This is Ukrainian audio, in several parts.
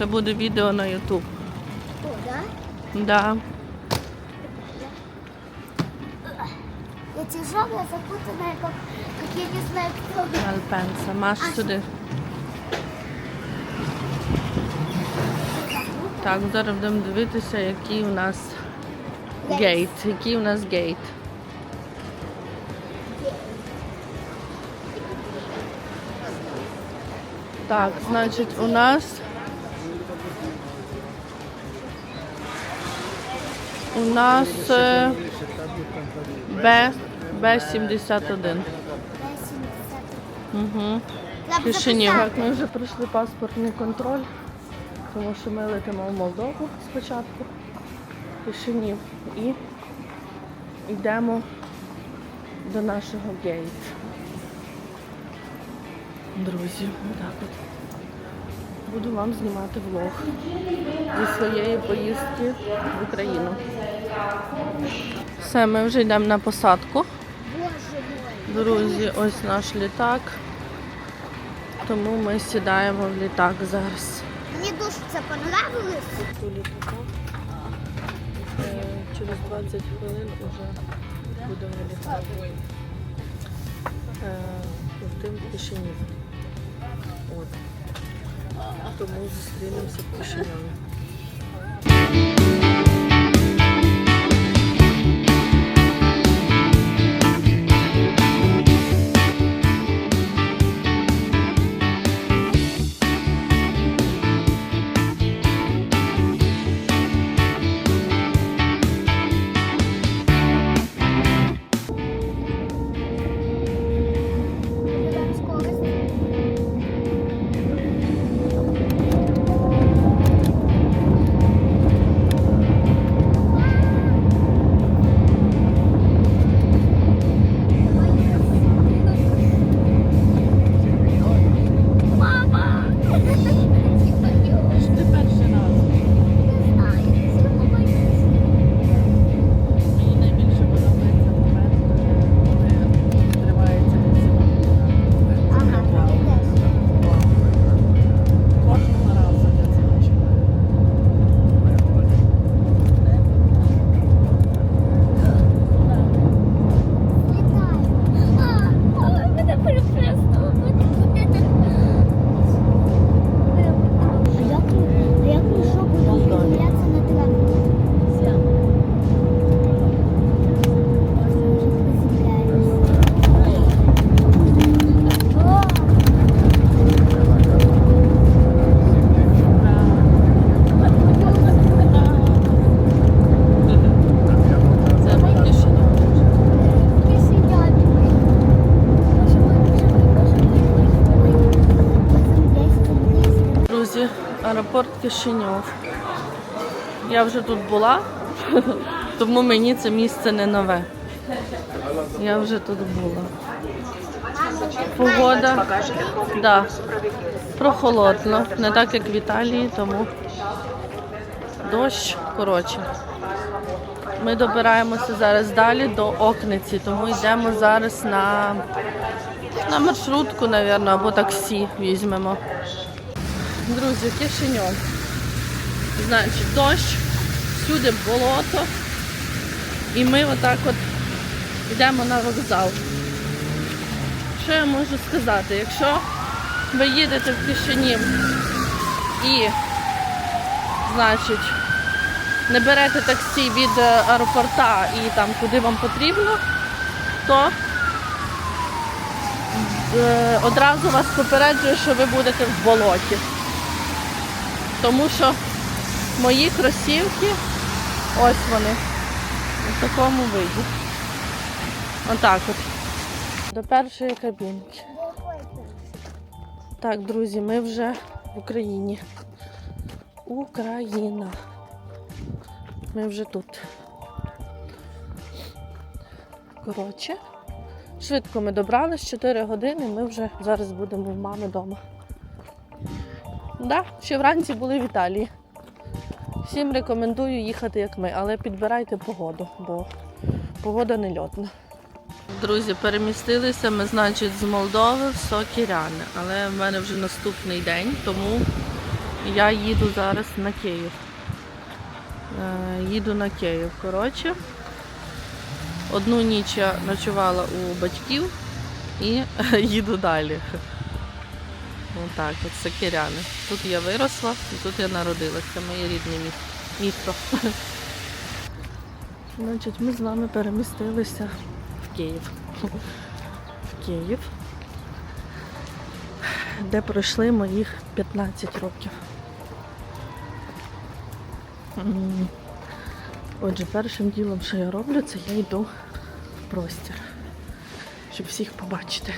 Це буде відео на YouTube. О, да? Да. Я тяжелая, запутанная, как, как я не знаю, кто. Альпенса. Маш сюди. Так, зараз будемо дивитися, який у нас гейт. Який у нас гейт. Так, значить, у нас у нас е, Б Б71. Угу. Кишинів. Так, ми вже пройшли паспортний контроль, тому що ми летимо в Молдову спочатку. Кишинів. І йдемо до нашого гейт. Друзі, отак от. Буду вам знімати влог зі своєї поїздки в Україну. Все, ми вже йдемо на посадку. Друзі, ось наш літак. Тому ми сідаємо в літак зараз. Мені дуже це понравилось. Е, Через 20 хвилин вже будемо літати. Е, Летим в Кишинів. От. Тому зустрінемося в Кишиневі. Аеропорт Кишиньов. Я вже тут була, тому мені це місце не нове. Я вже тут була. Погода да, прохолодно, не так як в Італії, тому дощ коротше. Ми добираємося зараз далі до Окниці, тому йдемо зараз на, на маршрутку, мабуть, або таксі візьмемо. Друзі, Кишиньов. Значить, дощ, всюди болото. І ми отак от йдемо на вокзал. Що я можу сказати? Якщо ви їдете в Кишинів і, значить, не берете таксі від е, аеропорта і там куди вам потрібно, то е, одразу вас попереджую, що ви будете в болоті. Тому що мої кросівки, ось вони, в такому виді. Отак от. До першої кабінки. Так, друзі, ми вже в Україні. Україна. Ми вже тут. Коротше, швидко ми добрались, 4 години, ми вже зараз будемо в мами вдома. Да, ще вранці були в Італії. Всім рекомендую їхати, як ми, але підбирайте погоду, бо погода не льотна. Друзі, перемістилися ми, значить, з Молдови в Сокіряни. Але в мене вже наступний день, тому Я їду зараз на Київ. Е, їду на Київ. Коротше, одну ніч я ночувала у батьків і їду далі. Отак, от Сокиряни. Тут я виросла і тут я народилася. Моє рідне місто. Значить, ми з вами перемістилися в Київ. В Київ, де пройшли моїх 15 років. Отже, першим ділом, що я роблю, це я йду в простір, щоб всіх побачити.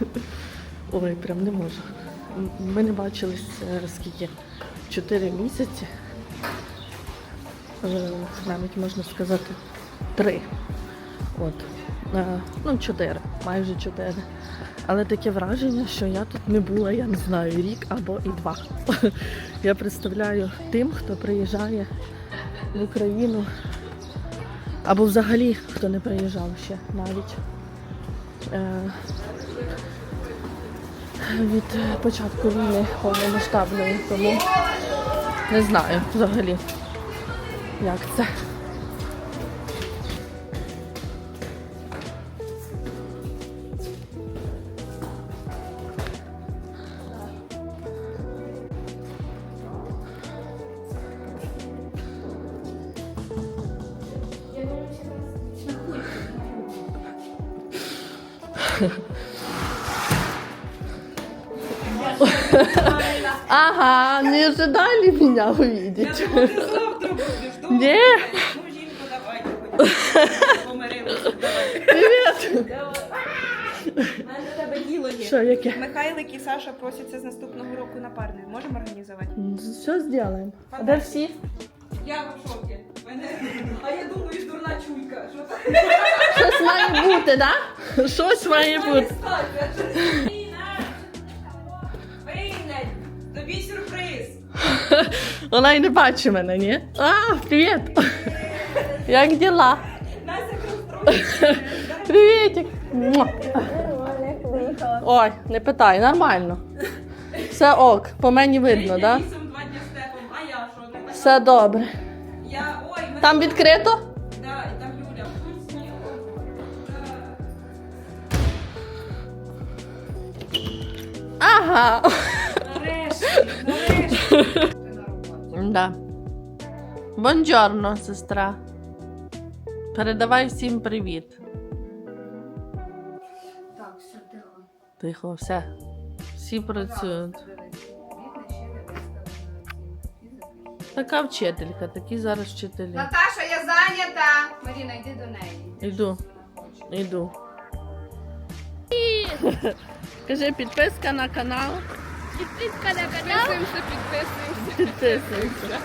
Ой, прям не можу. Ми не бачились е, скільки? Чотири місяці. Е, Навіть можна сказати три. От. Е, Ну, чотири, майже чотири. Але таке враження, що я тут не була, я не знаю, рік або і два. Я представляю тим, хто приїжджає в Україну, або взагалі хто не приїжджав ще навіть. Е, від початку війни повномасштабної, тому не знаю взагалі, як це. Ага, не ожидали меня увидеть. Я думаю, ти завтра будеш. Добре. Ні. Ну, жінку, давайте хоч. Помирилися. Давай. Привіт! У мене до тебе діло є. Що, яке? Михайлик і Саша просяться з наступного року на парне. Можемо організувати? Все зробимо. А де всі? Я в шокі. Мене... А я думаю, дурна чуйка. Що? Щось має бути, да? Щось має бути. Вона й не бачить мене, ні? А, привіт! Як діла? Привітик! Ой, не питай, нормально. Все ок, по мені видно, так? Все добре. Там відкрито? Ага. Нарешті, нарешті. На Бонджорно, сестра. Передавай всім привіт. Так, все, тихо. Тихо, все. Всі працюють. Така вчителька, такі зараз вчителі. Наташа, я зайнята. Маріна, йди до неї. Іду. Іду. Кажи, підписка на канал. Підписка на канал, Підписуємося, підписуємося.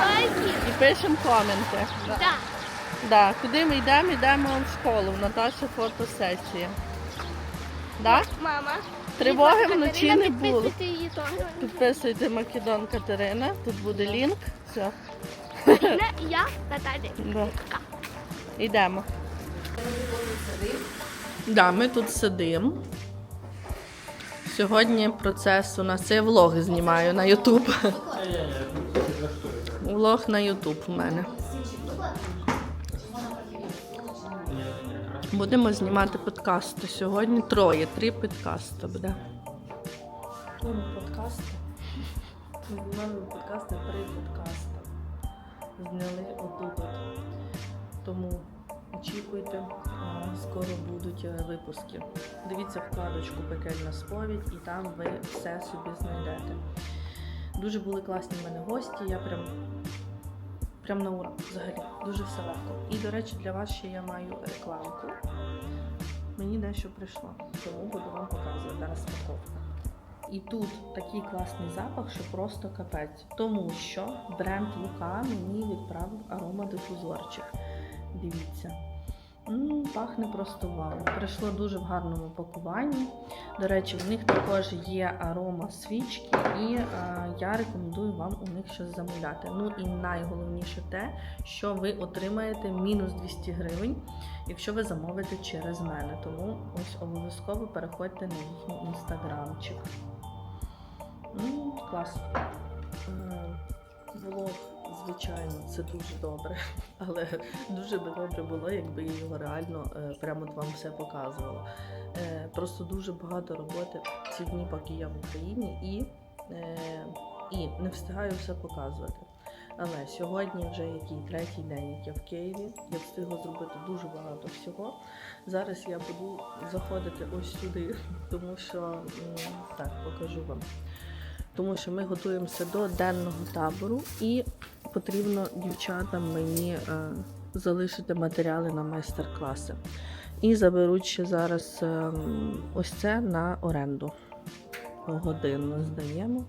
Лайки. І пишемо коменти. Так. Да. Куди ми йдемо? Йдемо в школу. В Наташі фотосесія. Да? Мама. Тривоги вночі не було. підписуйте її теж. Підписуйте Македон Катерина. Тут буде лінк. Все. Я, Наталя. Да. Йдемо. Да, ми тут сидимо. Сьогодні процес у нас я влог знімаю на Ютуб. Влог на Ютуб у мене. Будемо знімати подкасти. Сьогодні троє, три подкасти буде. Ну, подкасти. Ми знімаємо подкасти, три подкасти. Зняли отут. Тому очікуйте, скоро будуть е, випуски. Дивіться вкладочку Пекельна сповідь і там ви все собі знайдете. Дуже були класні в мене гості, я прям, прям на ура взагалі. Дуже все легко. І, до речі, для вас ще я маю рекламку. Мені дещо прийшло, тому буду вам показувати зараз спаковку. І тут такий класний запах, що просто капець. Тому що бренд Лука мені відправив аромадифузорчик. Дивіться. М, пахне просто вау. Прийшло дуже в гарному пакуванні. До речі, в них також є арома свічки, і е, я рекомендую вам у них щось замовляти. Ну і найголовніше те, що ви отримаєте мінус 200 гривень, якщо ви замовите через мене. Тому ось обов'язково переходьте на їхній інстаграмчик. М, клас. Е, Влог, звичайно, це дуже добре, але дуже би добре було, якби я його реально е, прямо вам все показувала. Е, Просто дуже багато роботи ці дні, поки я в Україні, і, е, і не встигаю все показувати. Але сьогодні вже який третій день, як я в Києві, я встигла зробити дуже багато всього. Зараз я буду заходити ось сюди, тому що так покажу вам. Тому що ми готуємося до денного табору і потрібно дівчатам мені е, залишити матеріали на майстер-класи. І заберуть ще зараз е, ось це на оренду. Годину здаємо.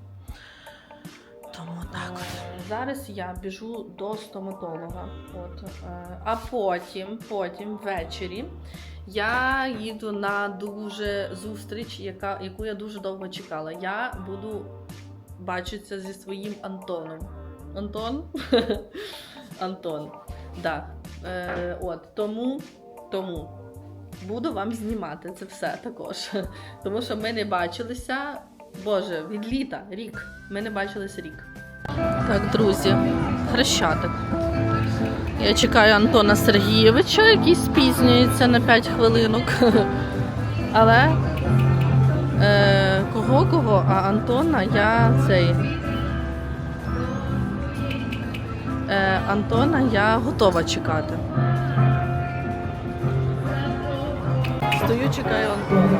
Тому так. Зараз я біжу до стоматолога. От, е, а потім, потім ввечері я їду на дуже зустріч, яка, яку я дуже довго чекала. Я буду бачитися зі своїм Антоном. Антон? Антон. Да. Е, от, тому, тому буду вам знімати це все також. Тому що ми не бачилися. Боже, від літа, рік. Ми не бачилися рік. Так, друзі, хрещатик. Я чекаю Антона Сергійовича, який спізнюється на 5 хвилинок. Але е, кого кого, а Антона я цей. Е, Антона я готова чекати. Стою, чекаю Антона.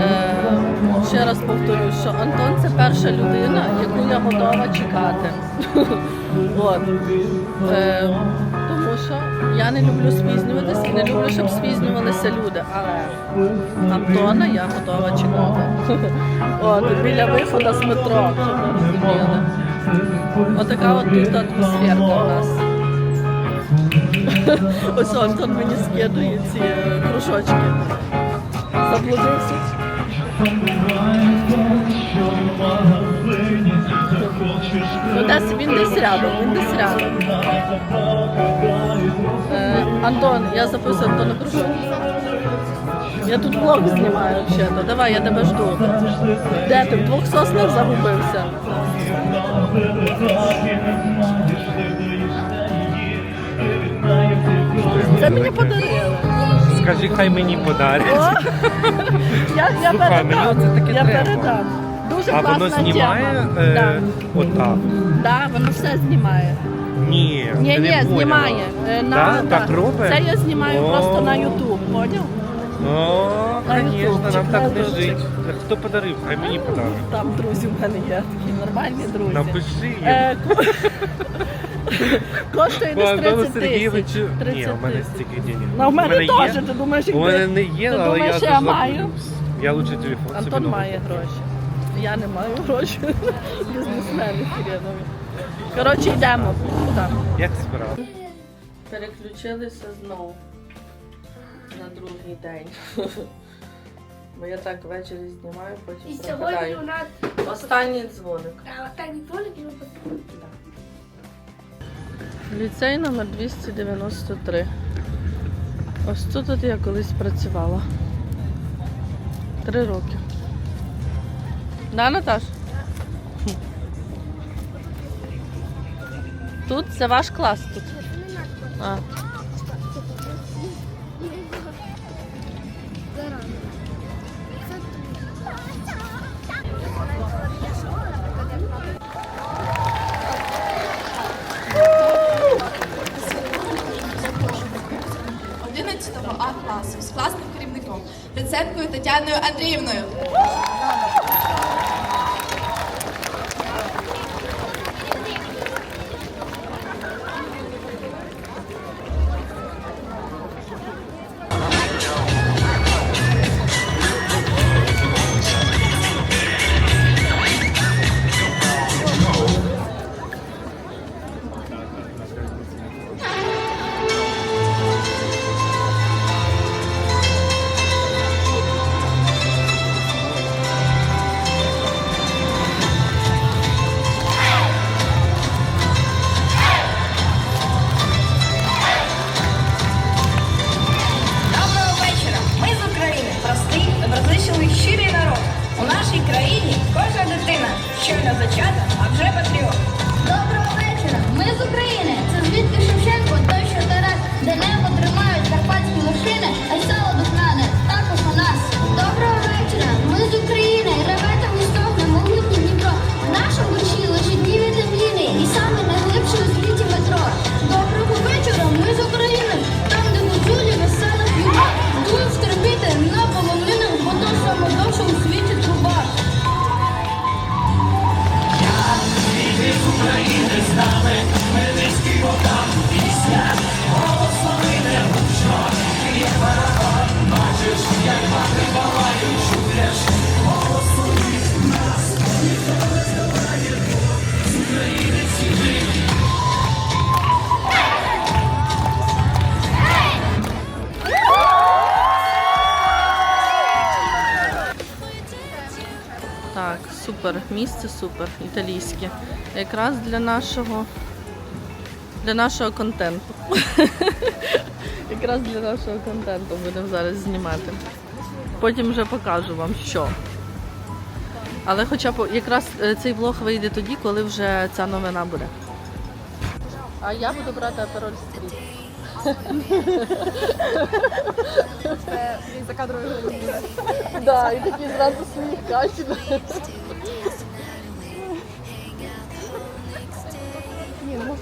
Е, ще раз повторюю, що Антон це перша людина, яку я готова чекати. От. Е, що я не люблю спізнюватися не люблю, щоб спізнювалися люди. Але Антона я готова чекати. От, біля виходу з метро, щоб. Отака от тут атмосферка у нас. Ось Антон мені скидує ці кружочки. Заблудився. Ну, десь, він десь рядом, він десь рядом. Е, Антон, я записую Антона кружок. Я тут влог знімаю взагалі. Давай, я тебе жду. Де ти? В двох соснах загубився. Це мені подарили. Скажи, хай мені подарять. О, я, я Слухай, мені передам. оце таке я треба. передам. Дуже А класна воно знімає тема. е, Да. отак? Да, воно все знімає. Ні, Ні, ні, знімає. Е, На, Да? Так робить? Це я знімаю О. просто на YouTube, поняв? О, На звісно, ютубчик, нам так на не ютубчик. жить. Хто подарив? Хай мені подарить. Там друзі в мене є, такі нормальні друзі. Напиши їм. Е, ко- Коштує десь Антону 30 тисяч. Сергійовичу. Ні, 30 у мене тисяч. стільки денег. Ну, в мене є. теж, ти думаєш, У мене не є, Ти але думаєш, я я маю? забув. Я лучше телефон собі Антон новий має гроші. Я не маю гроші. Бізнесмени хренові. Коротше, йдемо. Куди? Як справа? Переключилися знову на другий день. Бо я так ввечері знімаю, потім І сьогодні у нас Останній дзвоник. а, останній дзвоник і ми потрібно. Ліцей номер 293. Ось тут от я колись працювала. Три роки. Да, Наташ? Тут це ваш клас тут. А. А класу з класним керівником Рецепкою Тетяною Андріївною. дитина, щойно зачата, а вже патріот. Місце супер, італійське. Якраз для нашого для нашого контенту. Якраз для нашого контенту будемо зараз знімати. Потім вже покажу вам, що. Але хоча б якраз е, цей влог вийде тоді, коли вже ця новина буде. А я буду брати апероль стріт. Він за кадровою границею. І такий зразу своїх качів.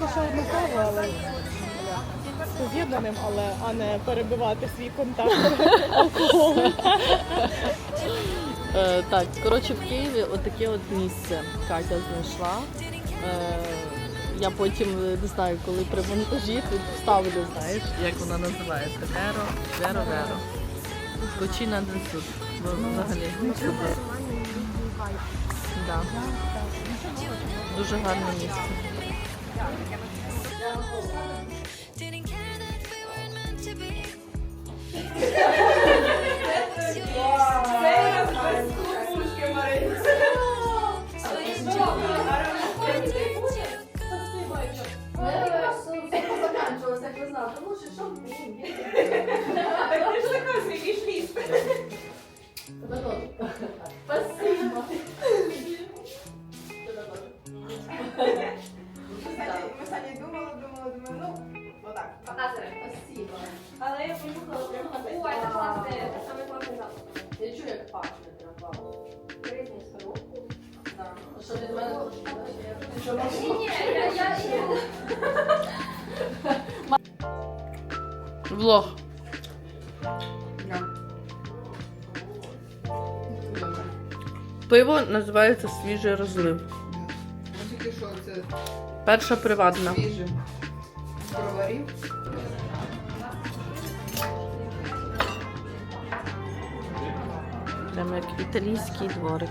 Ну одну каву, але з з'єднаним, але а не перебивати свій контакт алкоголем. Е, так, коротше, в Києві отаке от місце Катя знайшла. Е, я потім е, не знаю, коли при монтажі тут вставлю, знаєш, як вона називається. Веро, Веро, Веро. Кочина де тут. Взагалі. ну. Да. Дуже гарне місце. Так ти ж така свій шліс. Пиво називається свіжий розлив. Тільки що це Перша приватна. свіже. Проварів. Прямо як італійський дворик.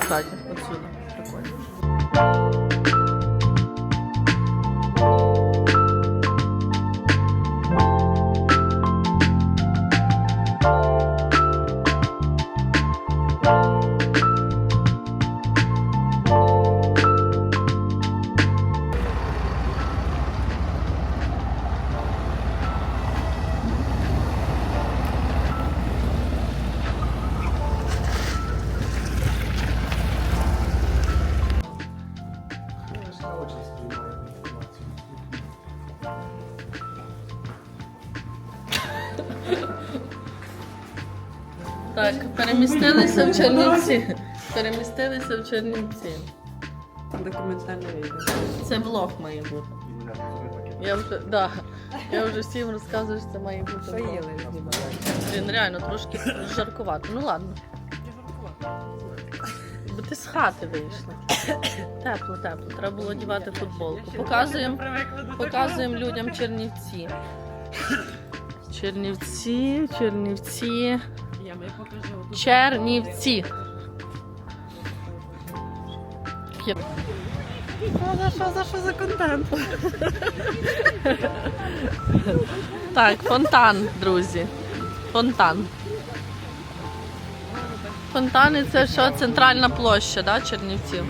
Кстати, отсюда. Прикольно. Так, перемістилися в Чернівці. Перемістилися в Чернівці. Документальне відео. Це влог має бути. Я вже, да, я вже всім розказую, що це має бути. Що влог. їли? Блін, реально трошки жаркувато. Ну ладно. Бо ти з хати вийшла. Тепло, тепло. Треба було одягати футболку. Показуємо, показуємо людям Чернівці. Чернівці, Чернівці. Чернівці. П'є- Що за що за контент? Так, фонтан, друзі. Фонтан. Фонтани це що? Центральна площа, да, Чернівців?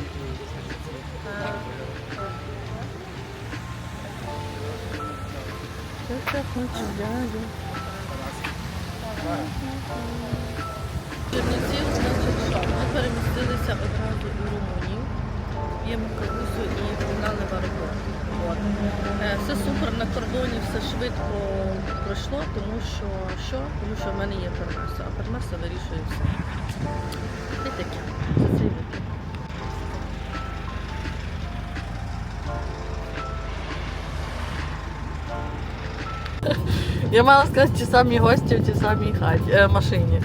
Чернівців, значить що? Ми перемістилися одразу у Румунію. П'ємо кавусу і погнали в аеропорт. Е, Все супер на кордоні, все швидко пройшло, тому що що? Тому що в мене є пермеса, а пермеса вирішує все. І таке. Випадок. Я мала сказати, ті самі гості в тій самій хаті, е, машині.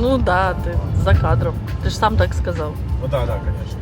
Ну да, ти за кадром. Ти ж сам так сказав. Ну да, да, конечно.